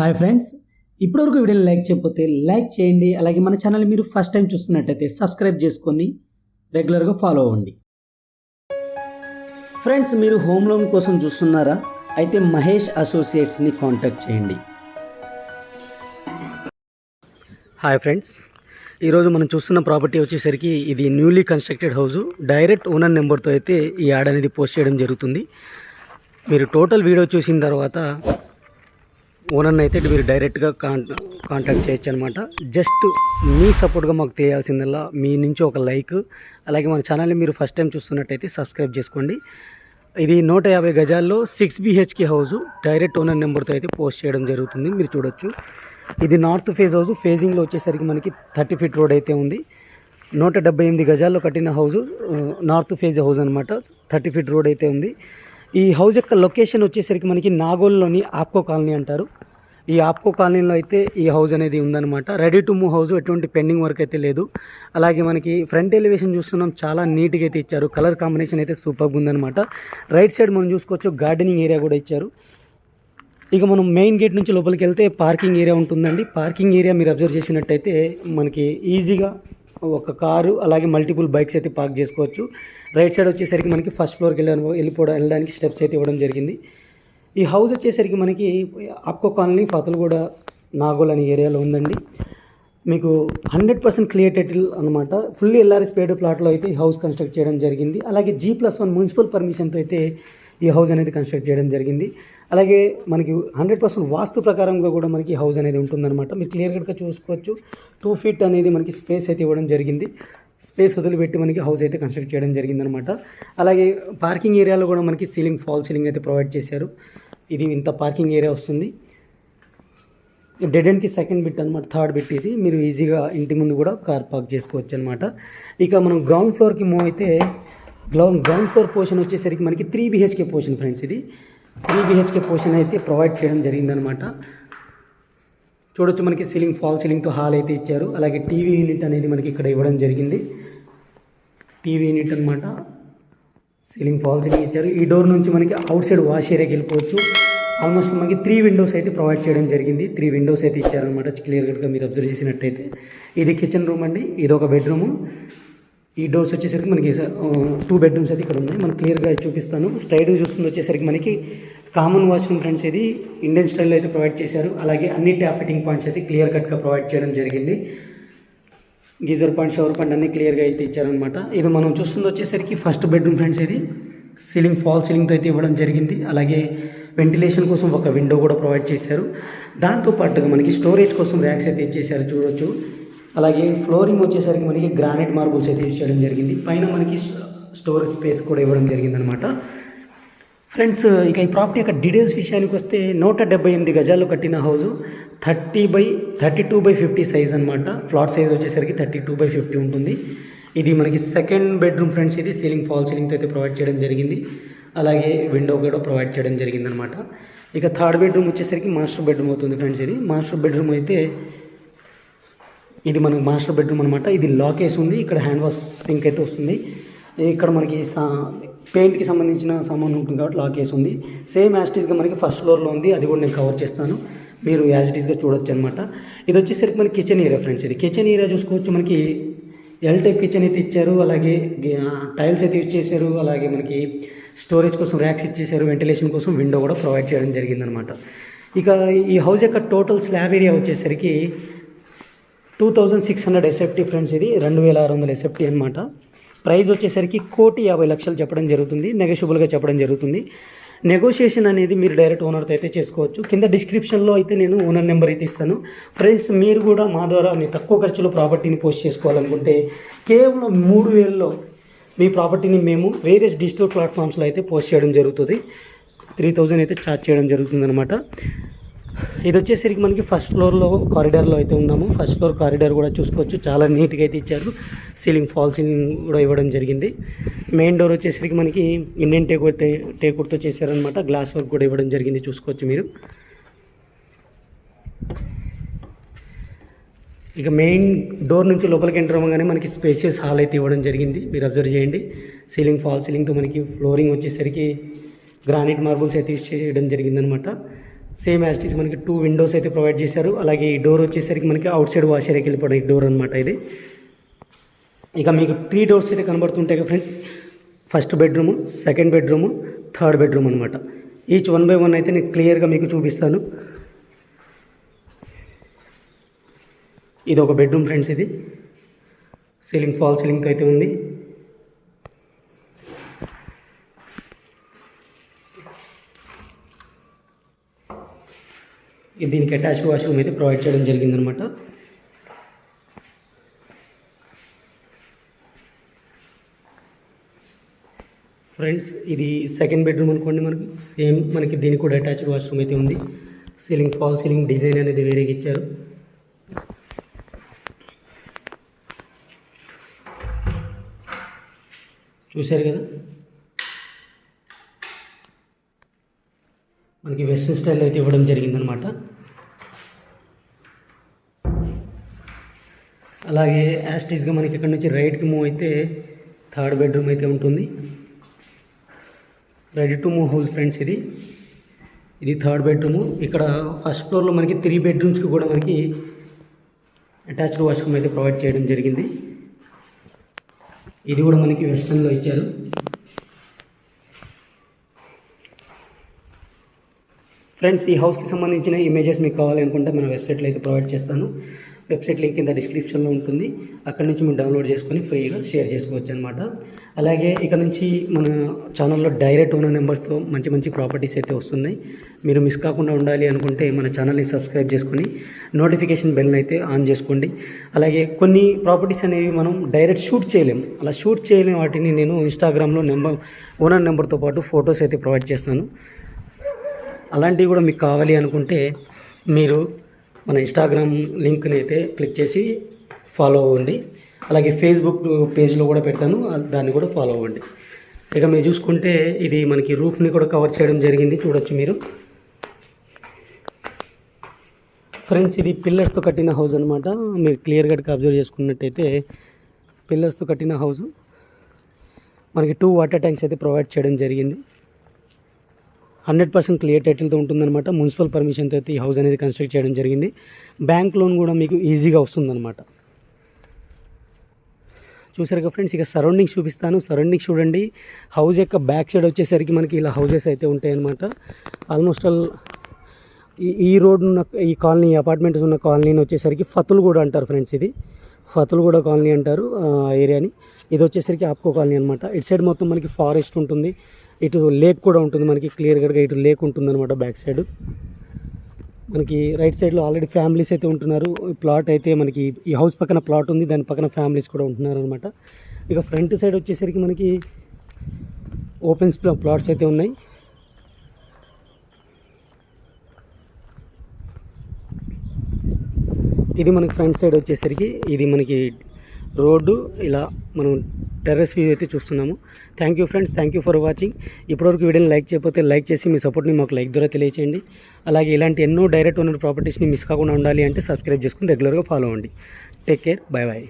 Hi friends ఇప్పటివరకు వీడియోని like చేయకపోతే లైక్ చేయండి. అలాగే మన ఛానల్ మీరు ఫస్ట్ టైం చూస్తున్నట్టయితే సబ్స్క్రైబ్ చేసుకొని రెగ్యులర్గా ఫాలో అవ్వండి. ఫ్రెండ్స్ మీరు హోమ్ లోన్ కోసం చూస్తున్నారా? అయితే మహేష్ అసోసియేట్స్ని కాంటాక్ట్ చేయండి. హాయ్ ఫ్రెండ్స్ ఈరోజు మనం చూస్తున్న ప్రాపర్టీ వచ్చేసరికి ఇది newly constructed house. Direct owner నెంబర్తో అయితే ఈ యాడ్ అనేది పోస్ట్ చేయడం జరుగుతుంది. మీరు టోటల్ వీడియో చూసిన తర్వాత ఓనర్ని అయితే మీరు డైరెక్ట్గా కాన్ కాంటాక్ట్ చేయొచ్చు అనమాట జస్ట్ మీ సపోర్ట్గా మాకు తెలియాల్సిందల్లా మీ నుంచి ఒక లైక్ అలాగే మన ఛానల్ని మీరు ఫస్ట్ టైం చూస్తున్నట్టయితే సబ్స్క్రైబ్ చేసుకోండి. ఇది నూట యాభై గజాల్లో six BHK house direct owner నెంబర్తో అయితే పోస్ట్ చేయడం జరుగుతుంది మీరు చూడొచ్చు. ఇది నార్త్ ఫేజ్ హౌస్ ఫేజింగ్లో వచ్చేసరికి మనకి థర్టీ ఫీట్ రోడ్ అయితే ఉంది. నూట డెబ్బై ఎనిమిది గజాల్లో కట్టిన హౌస్ నార్త్ ఫేజ్ హౌస్ అనమాట థర్టీ ఫీట్ రోడ్ అయితే ఉంది. ఈ హౌస్ యొక్క లొకేషన్ వచ్చేసరికి మనకి నాగోల్లోని ఆప్కో కాలనీ అంటారు. ఈ ఆప్కో కాలనీలో అయితే ఈ హౌస్ అనేది ఉందన్నమాట. రెడీ టు మూవ్ హౌస్ ఎటువంటి పెండింగ్ వర్క్ అయితే లేదు. అలాగే మనకి ఫ్రంట్ ఎలివేషన్ చూస్తున్నాం చాలా నీట్గా అయితే ఇచ్చారు. కలర్ కాంబినేషన్ అయితే సూపర్గా ఉందన్నమాట. రైట్ సైడ్ మనం చూసుకోవచ్చు గార్డెనింగ్ ఏరియా కూడా ఇచ్చారు. ఇక మనం మెయిన్ గేట్ నుంచి లోపలికి వెళ్తే పార్కింగ్ ఏరియా ఉంటుందండి. పార్కింగ్ ఏరియా మీరు అబ్జర్వ్ చేసినట్టయితే మనకి ఈజీగా ఒక కారు అలాగే మల్టిపుల్ బైక్స్ అయితే పార్క్ చేసుకోవచ్చు. రైట్ సైడ్ వచ్చేసరికి మనకి ఫస్ట్ ఫ్లోర్కి వెళ్ళడానికి వెళ్ళిపోవడం వెళ్ళడానికి స్టెప్స్ అయితే ఇవ్వడం జరిగింది. ఈ హౌస్ వచ్చేసరికి మనకి ఆప్కో కాలనీ ఫతల్గూడ నాగోల్ అనే ఏరియాలో ఉందండి. మీకు హండ్రెడ్ పర్సెంట్ క్లియర్ అనమాట ఫుల్లీ ఎల్ఆర్ఎస్ పేడ్ ప్లాట్లో అయితే ఈ హౌస్ కన్స్ట్రక్ట్ చేయడం జరిగింది. అలాగే జీ ప్లస్ వన్ మున్సిపల్ పర్మిషన్తో అయితే ఈ హౌస్ అనేది కన్స్ట్రక్ట్ చేయడం జరిగింది. అలాగే మనకి హండ్రెడ్ పర్సెంట్ వాస్తు ప్రకారంగా కూడా మనకి హౌస్ అనేది ఉంటుందన్నమాట. మీరు క్లియర్ కట్గా చూసుకోవచ్చు. టూ ఫీట్ అనేది మనకి స్పేస్ అయితే ఇవ్వడం జరిగింది. స్పేస్ వదిలిపెట్టి మనకి హౌస్ అయితే కన్స్ట్రక్ట్ చేయడం జరిగిందనమాట. అలాగే పార్కింగ్ ఏరియాలో కూడా మనకి సీలింగ్ ఫాల్ సీలింగ్ అయితే ప్రొవైడ్ చేశారు. ఇది ఇంత పార్కింగ్ ఏరియా వస్తుంది. డెడ్ ఎండ్కి సెకండ్ బిట్ అనమాట థర్డ్ బిట్ ఇది. మీరు ఈజీగా ఇంటి ముందు కూడా కార్ పార్క్ చేసుకోవచ్చు అనమాట ఇక మనం గ్రౌండ్ ఫ్లోర్కి మూవ్ అయితే గ్రౌండ్ గ్రౌండ్ ఫ్లోర్ పోర్షన్ వచ్చేసరికి మనకి త్రీ బిహెచ్కే పోర్షన్ ఫ్రెండ్స్ ఇది. త్రీ బిహెచ్కే పోర్షన్ అయితే ప్రొవైడ్ చేయడం జరిగిందనమాట. చూడొచ్చు మనకి సీలింగ్ ఫాల్ సీలింగ్తో హాల్ అయితే ఇచ్చారు. అలాగే టీవీ యూనిట్ అనేది మనకి ఇక్కడ ఇవ్వడం జరిగింది. టీవీ యూనిట్ అనమాట సీలింగ్ ఫాల్ సీలింగ్ ఇచ్చారు. ఈ డోర్ నుంచి మనకి అవుట్ సైడ్ వాష్ ఏరియాకి వెళ్ళిపోవచ్చు. ఆల్మోస్ట్ మనకి త్రీ విండోస్ అయితే ప్రొవైడ్ చేయడం జరిగింది. త్రీ విండోస్ అయితే ఇచ్చారనమాట క్లియర్ కట్గా మీరు అబ్జర్వ్ చేసినట్టయితే. ఇది కిచెన్ రూమ్ అండి. ఇది ఒక బెడ్రూము. ఈ డోర్స్ వచ్చేసరికి మనకి టూ బెడ్రూమ్స్ అయితే ఇక్కడ ఉన్నాయి మనం క్లియర్గా చూపిస్తాను. స్ట్రైడ్ చూస్తుంది వచ్చేసరికి మనకి కామన్ వాష్రూమ్ ఫ్రెండ్స్ ఇది ఇండియన్ స్టైల్లో అయితే ప్రొవైడ్ చేశారు. అలాగే అన్ని ట్యాప్ ఫిట్టింగ్ పాయింట్స్ అయితే క్లియర్ కట్గా ప్రొవైడ్ చేయడం జరిగింది. గీజర్ పాయింట్ షవర్ పాయింట్ అన్ని క్లియర్గా అయితే ఇచ్చారనమాట ఇది మనం చూస్తుంది వచ్చేసరికి ఫస్ట్ బెడ్రూమ్ ఫ్రెండ్స్ ఇది. సీలింగ్ ఫాల్ సీలింగ్తో అయితే ఇవ్వడం జరిగింది. అలాగే వెంటిలేషన్ కోసం ఒక విండో కూడా ప్రొవైడ్ చేశారు. దాంతోపాటుగా మనకి స్టోరేజ్ కోసం ర్యాక్స్ అయితే ఇచ్చేసారు చూడొచ్చు. అలాగే ఫ్లోరింగ్ వచ్చేసరికి మనకి గ్రానైట్ మార్బుల్స్ అయితే యూజ్ చేయడం జరిగింది. పైన మనకి స్టోరేజ్ స్పేస్ కూడా ఇవ్వడం జరిగిందనమాట ఫ్రెండ్స్ ఇక ఈ ప్రాపర్టీ యొక్క డీటెయిల్స్ విషయానికి వస్తే నూట డెబ్బై ఎనిమిది గజాల్లో కట్టిన house thirty by thirty two by fifty size అనమాట ఫ్లాట్ సైజ్ వచ్చేసరికి థర్టీ టూ బై ఫిఫ్టీ ఉంటుంది. ఇది మనకి సెకండ్ బెడ్రూమ్ ఫ్రెండ్స్ ఇది సీలింగ్ ఫాల్ సీలింగ్తో అయితే ప్రొవైడ్ చేయడం జరిగింది. అలాగే విండో కూడా ప్రొవైడ్ చేయడం జరిగిందనమాట ఇక థర్డ్ బెడ్రూమ్ వచ్చేసరికి మాస్టర్ బెడ్రూమ్ అవుతుంది ఫ్రెండ్స్ ఇది. మాస్టర్ బెడ్రూమ్ అయితే ఇది మనకి మాస్టర్ బెడ్రూమ్ అనమాట ఇది లాకేస్ ఉంది. ఇక్కడ హ్యాండ్ వాష్ సింక్ అయితే వస్తుంది. ఇక్కడ మనకి సా పెయింట్కి సంబంధించిన సామాన్ ఉంటుంది కాబట్టి లాకేస్ ఉంది. సేమ్ యాజిటీస్గా మనకి ఫస్ట్ ఫ్లోర్లో ఉంది. అది కూడా నేను కవర్ చేస్తాను. మీరు యాజిటీస్గా చూడొచ్చు అనమాట ఇది వచ్చేసరికి మనకి కిచెన్ ఏరియా ఫ్రెండ్స్ ఇది కిచెన్ ఏరియా చూసుకోవచ్చు. మనకి ఎల్ టైప్ కిచెన్ అయితే ఇచ్చారు. అలాగే టైల్స్ అయితే యూజ్ చేశారు. అలాగే మనకి స్టోరేజ్ కోసం ర్యాక్స్ ఇచ్చేసారు వెంటిలేషన్ కోసం విండో కూడా ప్రొవైడ్ చేయడం జరిగిందనమాట ఇక ఈ హౌస్ యొక్క టోటల్ స్లాబ్ ఏరియా వచ్చేసరికి two thousand six hundred SFT friends ఇది రెండు వేల ఆరు వందల ఎస్ఎఫ్టీ అనమాట ప్రైస్ వచ్చేసరికి కోటి యాభై లక్షలు చెప్పడం జరుగుతుంది నెగోషియబుల్గా చెప్పడం జరుగుతుంది. నెగోషియేషన్ అనేది మీరు డైరెక్ట్ ఓనర్తో అయితే చేసుకోవచ్చు. కింద డిస్క్రిప్షన్లో అయితే నేను ఓనర్ నెంబర్ అయితే ఇస్తాను. ఫ్రెండ్స్ మీరు కూడా మా ద్వారా మీ తక్కువ ఖర్చులో ప్రాపర్టీని పోస్ట్ చేసుకోవాలనుకుంటే కేవలం మూడు వేలలో మీ ప్రాపర్టీని మేము వేరియస్ డిజిటల్ ప్లాట్ఫామ్స్లో అయితే పోస్ట్ చేయడం జరుగుతుంది. త్రీ థౌజండ్ అయితే ఛార్జ్ చేయడం జరుగుతుంది అనమాట ఇది వచ్చేసరికి మనకి ఫస్ట్ ఫ్లోర్లో కారిడార్లో అయితే ఉన్నాము. ఫస్ట్ ఫ్లోర్ కారిడార్ కూడా చూసుకోవచ్చు. చాలా నీట్గా అయితే ఇచ్చారు. సీలింగ్ ఫాల్ సీలింగ్ కూడా ఇవ్వడం జరిగింది. మెయిన్ డోర్ వచ్చేసరికి మనకి ఇండియన్ టేక్ అయితే టేకుడ్తో చేశారనమాట గ్లాస్ వర్క్ కూడా ఇవ్వడం జరిగింది. చూసుకోవచ్చు మీరు. ఇక మెయిన్ డోర్ నుంచి లోపలికి ఎంటర్ అవ్వగానే మనకి స్పేసియస్ హాల్ అయితే ఇవ్వడం జరిగింది. మీరు అబ్జర్వ్ చేయండి. సీలింగ్ ఫాల్ సీలింగ్తో మనకి ఫ్లోరింగ్ వచ్చేసరికి గ్రానైట్ మార్బుల్స్ అయితే యూజ్ చేయడం జరిగిందనమాట సేమ్ యాస్టీస్ మనకి టూ విండోస్ అయితే ప్రొవైడ్ చేశారు. అలాగే ఈ డోర్ వచ్చేసరికి మనకి అవుట్ సైడ్ వాష్ ఏరియాకి వెళ్ళిపోవడం డోర్ అనమాట ఇది. ఇక మీకు త్రీ డోర్స్ అయితే కనబడుతుంటాయి కదా friends. First bedroom second bedroom third bedroom అనమాట ఈచ్ వన్ బై వన్ అయితే నేను క్లియర్గా మీకు చూపిస్తాను. ఇది ఒక బెడ్రూమ్ ఫ్రెండ్స్ ఇది. సీలింగ్ ఫాల్ సీలింగ్తో అయితే ఉంది. దీనికి అటాచ్డ్ వాష్రూమ్ అయితే ప్రొవైడ్ చేయడం జరిగిందనమాట ఫ్రెండ్స్ ఇది సెకండ్ బెడ్రూమ్ అనుకోండి మనకి. సేమ్ మనకి దీనికి కూడా అటాచ్డ్ వాష్రూమ్ అయితే ఉంది. సీలింగ్ ఫాల్ సీలింగ్ డిజైన్ అనేది వేరేగా ఇచ్చారు. చూశారు కదా? మనకి వెస్ట్రన్ స్టైల్ అయితే ఇవ్వడం జరిగిందనమాట అలాగే యాస్టీస్గా మనకి ఇక్కడ నుంచి రైట్కి మూవ్ అయితే థర్డ్ బెడ్రూమ్ అయితే ఉంటుంది. Ready to move house friends ఇది. ఇది థర్డ్ బెడ్రూమ్ ఇక్కడ ఫస్ట్ ఫ్లోర్లో మనకి త్రీ బెడ్రూమ్స్కి కూడా మనకి అటాచ్డ్ వాష్రూమ్ అయితే ప్రొవైడ్ చేయడం జరిగింది. ఇది కూడా మనకి వెస్ట్రన్లో ఇచ్చారు. ఫ్రెండ్స్ ఈ హౌస్కి సంబంధించిన ఇమేజెస్ మీకు కావాలనుకుంటే మన వెబ్సైట్లో అయితే ప్రొవైడ్ చేస్తాను. వెబ్సైట్ లింక్ కింద డిస్క్రిప్షన్లో ఉంటుంది. అక్కడ నుంచి మీరు డౌన్లోడ్ చేసుకొని ఫ్రీగా షేర్ చేసుకోవచ్చు అనమాట అలాగే ఇక్కడ నుంచి మన ఛానల్లో డైరెక్ట్ ఓనర్ నెంబర్స్తో మంచి మంచి ప్రాపర్టీస్ అయితే వస్తున్నాయి. మీరు మిస్ కాకుండా ఉండాలి అనుకుంటే మన ఛానల్ని సబ్స్క్రైబ్ చేసుకొని నోటిఫికేషన్ బెల్ని అయితే ఆన్ చేసుకోండి. అలాగే కొన్ని ప్రాపర్టీస్ అనేవి మనం డైరెక్ట్ షూట్ చేయలేం అలా షూట్ చేయలేని వాటిని నేను ఇన్స్టాగ్రామ్లో నెంబర్ ఓనర్ నెంబర్తో పాటు ఫొటోస్ అయితే ప్రొవైడ్ చేస్తాను. అలాంటివి కూడా మీకు కావాలి అనుకుంటే మీరు మన ఇన్స్టాగ్రామ్ లింక్ని అయితే క్లిక్ చేసి ఫాలో అవ్వండి. అలాగే ఫేస్బుక్ పేజ్లో కూడా పెట్టాను. దాన్ని కూడా ఫాలో అవ్వండి. ఇక మీరు చూసుకుంటే ఇది మనకి రూఫ్ని కూడా కవర్ చేయడం జరిగింది. చూడొచ్చు మీరు. ఫ్రెండ్స్ ఇది పిల్లర్స్తో కట్టిన హౌస్ అనమాట మీరు క్లియర్గా అబ్జర్వ్ చేసుకున్నట్టయితే పిల్లర్స్తో కట్టిన హౌస్ మనకి టూ వాటర్ ట్యాంక్స్ అయితే ప్రొవైడ్ చేయడం జరిగింది. హండ్రెడ్ పర్సెంట్ క్లియర్ టైటిల్తో ఉంటుందన్నమాట. మున్సిపల్ పర్మిషన్తో అయితే ఈ హౌస్ అనేది కన్స్ట్రక్ట్ చేయడం జరిగింది. బ్యాంక్ లోన్ కూడా మీకు ఈజీగా వస్తుందన్నమాట. చూసారు కదా ఫ్రెండ్స్ ఇక సరౌండింగ్స్ చూపిస్తాను. సరౌండింగ్స్ చూడండి. హౌస్ యొక్క బ్యాక్ సైడ్ వచ్చేసరికి మనకి ఇలా హౌజెస్ అయితే ఉంటాయన్నమాట. ఆల్మోస్ట్ ఆల్ ఈ ఈ రోడ్ ఉన్న ఈ కాలనీ అపార్ట్మెంట్స్ ఉన్న కాలనీని వచ్చేసరికి ఫతులు కూడా అంటారు ఫ్రెండ్స్ ఇది. ఫతులు కూడా కాలనీ అంటారు ఏరియాని. ఇది వచ్చేసరికి ఆప్కో కాలనీ అనమాట ఇటు సైడ్ మొత్తం మనకి ఫారెస్ట్ ఉంటుంది. ఇటు లేక్ కూడా ఉంటుంది మనకి క్లియర్గా ఇటు లేక్ ఉంటుంది అనమాట బ్యాక్ సైడ్ మనకి రైట్ సైడ్లో ఆల్రెడీ ఫ్యామిలీస్ అయితే ఉంటున్నారు. ప్లాట్ అయితే మనకి ఈ హౌస్ పక్కన ప్లాట్ ఉంది దాని పక్కన ఫ్యామిలీస్ కూడా ఉంటున్నారు అనమాట ఇక ఫ్రంట్ సైడ్ వచ్చేసరికి మనకి ఓపెన్ ప్లాట్స్ అయితే ఉన్నాయి. ఇది మనకి ఫ్రంట్ సైడ్ వచ్చేసరికి ఇది మనకి రోడ్డు ఇలా మనం టెర్రస్ వ్యూ అయితే చూస్తున్నాము. Thank you friends thank you for watching ఇప్పటివరకు వీడియోని లైక్ చేయకపోతే లైక్ చేసి మీ సపోర్ట్ని మాకు లైక్ ద్వారా తెలియచేయండి. అలాగే ఇలాంటి ఎన్నో డైరెక్ట్ ఓనర్ ప్రాపర్టీస్ని మిస్ కాకుండా ఉండాలి అంటే సబ్స్క్రైబ్ చేసుకుని రెగ్యులర్గా ఫాలో అవ్వండి. Take care bye bye